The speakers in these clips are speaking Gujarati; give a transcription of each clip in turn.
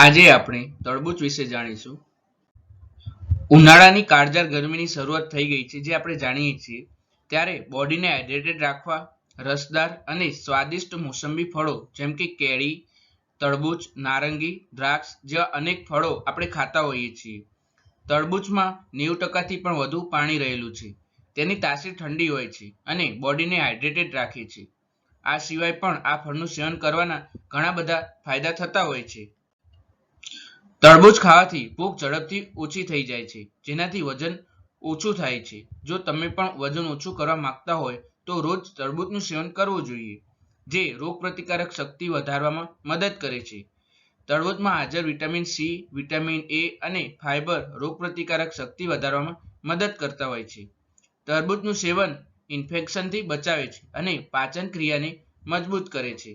આજે આપણે તરબૂચ વિશે જાણીશું. ઉનાળાની કાળજાર ગરમીની શરૂઆત થઈ ગઈ છે, જે આપણે જાણીએ છીએ. ત્યારે બોડીને હાઇડ્રેટેડ રાખવા, રસદાર અને સ્વાદિષ્ટ મોસંબી ફળો, જેમ કે કેરી તરબૂચ નારંગી, દ્રાક્ષ જેવા અનેક ફળો આપણે ખાતા હોઈએ છીએ. તરબૂચમાં નેવું ટકાથી પણ વધુ પાણી રહેલું છે. તેની તાસીર ઠંડી હોય છે અને બોડીને હાઇડ્રેટેડ રાખે છે. આ સિવાય પણ આ ફળનું સેવન કરવાના ઘણા બધા ફાયદા થતા હોય છે. તરબૂચ ખાવાથી ભૂખ ઝડપથી ઓછી થઈ જાય છે, જેનાથી વજન ઓછું થાય છે. જો તમે પણ વજન ઓછું કરવા માંગતા હોય, તો રોજ તરબૂચનું સેવન કરવું જોઈએ, જે રોગપ્રતિકારક શક્તિ વધારવામાં મદદ કરે છે. તરબૂચમાં હાજર વિટામિન સી, વિટામિન એ અને ફાઇબર રોગપ્રતિકારક શક્તિ વધારવામાં મદદ કરતા હોય છે. તરબૂચનું સેવન ઇન્ફેક્શનથી બચાવે છે અને પાચન ક્રિયાને મજબૂત કરે છે.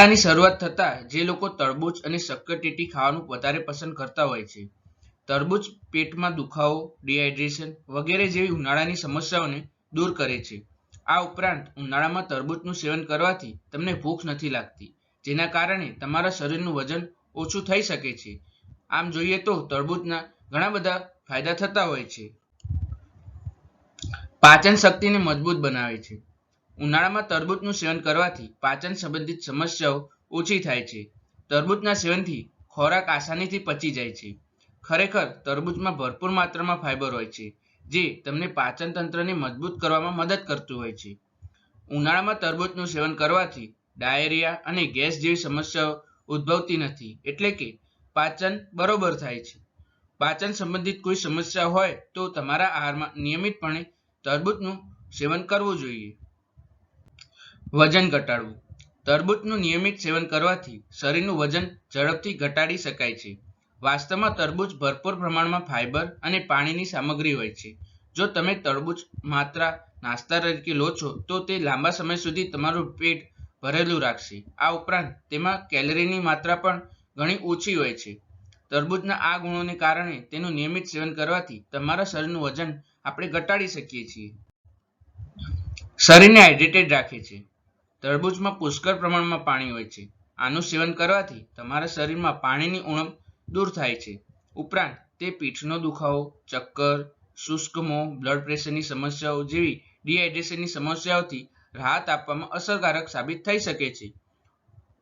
ઉનાળાની શરૂઆત થતાં જે લોકો તરબૂચ અને શક્કરટેટી ખાવાનું વધારે પસંદ કરતા હોય છે. તરબૂચ પેટમાં દુખાવો, ડિહાઇડ્રેશન વગેરે જેવી ઉનાળાની સમસ્યાઓને દૂર કરે છે. આ ઉપરાંત ઉનાળામાં તરબૂચનું સેવન કરવાથી તમને ભૂખ નથી લાગતી, જેના કારણે તમારા શરીરનું વજન ઓછું થઈ શકે છે. આમ જોઈએ તો તરબૂચના ઘણા બધા ફાયદા થતા હોય છે. પાચન શક્તિને મજબૂત બનાવે છે. ઉનાળામાં તરબૂચનું સેવન કરવાથી પાચન સંબંધિત સમસ્યાઓ ઓછી થાય છે. તરબૂચના સેવનથી ખોરાક આસાનીથી પચી જાય છે. ખરેખર તરબૂચમાં ભરપૂર માત્રામાં ફાઇબર હોય છે, જે તમને પાચન તંત્રને મજબૂત કરવામાં મદદ કરતું હોય છે. ઉનાળામાં તરબૂચનું સેવન કરવાથી ડાયેરિયા અને ગેસ જેવી સમસ્યાઓ ઉદ્ભવતી નથી, એટલે કે પાચન બરોબર થાય છે. પાચન સંબંધિત કોઈ સમસ્યા હોય તો તમારા આહારમાં નિયમિતપણે તરબૂચનું સેવન કરવું જોઈએ. વજન ઘટાડવું. તરબૂચનું નિયમિત સેવન કરવાથી શરીરનું વજન ઝડપથી ઘટાડી શકાય છે. વાસ્તવમાં તરબૂચ ભરપૂર પ્રમાણમાં ફાઇબર અને પાણીની સામગ્રી હોય છે. જો તમે તરબૂચ માત્રા નાસ્તા તરીકે લો છો, તો તે લાંબા સમય સુધી તમારું પેટ ભરેલું રાખશે. આ ઉપરાંત તેમાં કેલરીની માત્રા પણ ઘણી ઓછી હોય છે. તરબૂચના આ ગુણોને કારણે તેનું નિયમિત સેવન કરવાથી તમારા શરીરનું વજન આપણે ઘટાડી શકીએ છીએ. શરીરને હાઇડ્રેટેડ રાખે છે. તરબૂચમાં પુષ્કળ પ્રમાણમાં પાણી હોય છે. આનું સેવન કરવાથી તમારા શરીરમાં પાણીની ઉણપ દૂર થાય છે. ઉપરાંત, તે પીઠનો દુખાવો, ચક્કર, શુષ્ક મોં, બ્લડ પ્રેશરની સમસ્યાઓ જેવી ડિહાઇડ્રેશનની સમસ્યાઓથી રાહત આપવામાં અસરકારક સાબિત થઈ શકે છે.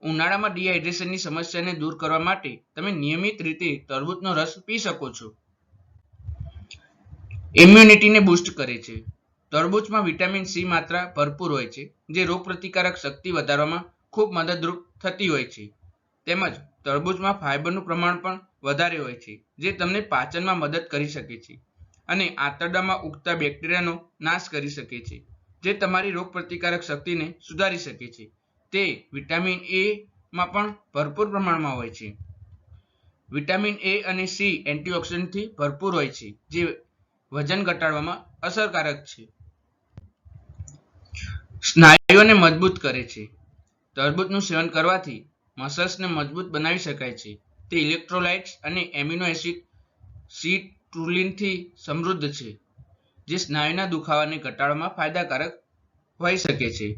ઉનાળામાં ડિહાઇડ્રેશનની સમસ્યાને દૂર કરવા માટે તમે નિયમિત રીતે તરબૂચનો રસ પી શકો છો. ઇમ્યુનિટીને બૂસ્ટ કરે છે. તરબૂચમાં વિટામિન સી માત્રા ભરપૂર હોય છે, જે રોગપ્રતિકારક શક્તિ વધારવામાં ખૂબ મદદરૂપ થતી હોય છે. તેમજ તરબૂચમાં ફાઇબરનું પ્રમાણ પણ વધારે હોય છે, જે તમને પાચનમાં મદદ કરી શકે છે અને આંતરડામાં ઉગતા બેક્ટેરિયાનો નાશ કરી શકે છે, જે તમારી રોગપ્રતિકારક શક્તિને સુધારી શકે છે. તે વિટામિન એ માં પણ ભરપૂર પ્રમાણમાં હોય છે. વિટામિન એ અને સી એન્ટીઓક્સિડન્ટથી ભરપૂર હોય છે, જે વજન ઘટાડવામાં અસરકારક છે. સ્નાયુઓને મજબૂત કરે છે. તરબૂચનું સેવન કરવાથી મસલ્સને મજબૂત બનાવી શકાય છે. તે ઇલેક્ટ્રોલાઇટ્સ અને એમિનો એસિડ સીટ્રુલિનથી સમૃદ્ધ છે, જે સ્નાયુના દુખાવાને ઘટાડવામાં ફાયદાકારક હોઈ શકે છે.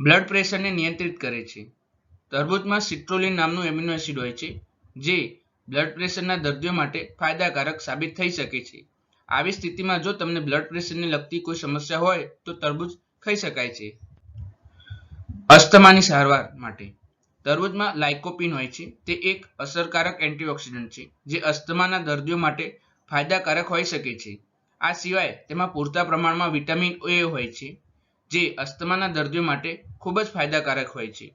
બ્લડ પ્રેશરને નિયંત્રિત કરે છે. તરબૂચમાં સિટ્રોલિન નામનું એમિનો એસિડ હોય છે, જે બ્લડ પ્રેશરના દર્દીઓ માટે ફાયદાકારક સાબિત થઈ શકે છે. આવી સ્થિતિમાં જો તમને બ્લડ પ્રેશરને લગતી કોઈ સમસ્યા હોય, તો તરબૂચ ખાઈ શકાય છે. અસ્થમાની સારવાર માટે. તરબૂચમાં લાઇકોપિન હોય છે. તે એક અસરકારક એન્ટીઓક્સિડન્ટ છે, જે અસ્થમાના દર્દીઓ માટે ફાયદાકારક હોઈ શકે છે. આ સિવાય તેમાં પૂરતા પ્રમાણમાં વિટામિન એ હોય છે, જે અસ્થમાના દર્દીઓ માટે ખૂબ જ ફાયદાકારક હોય છે.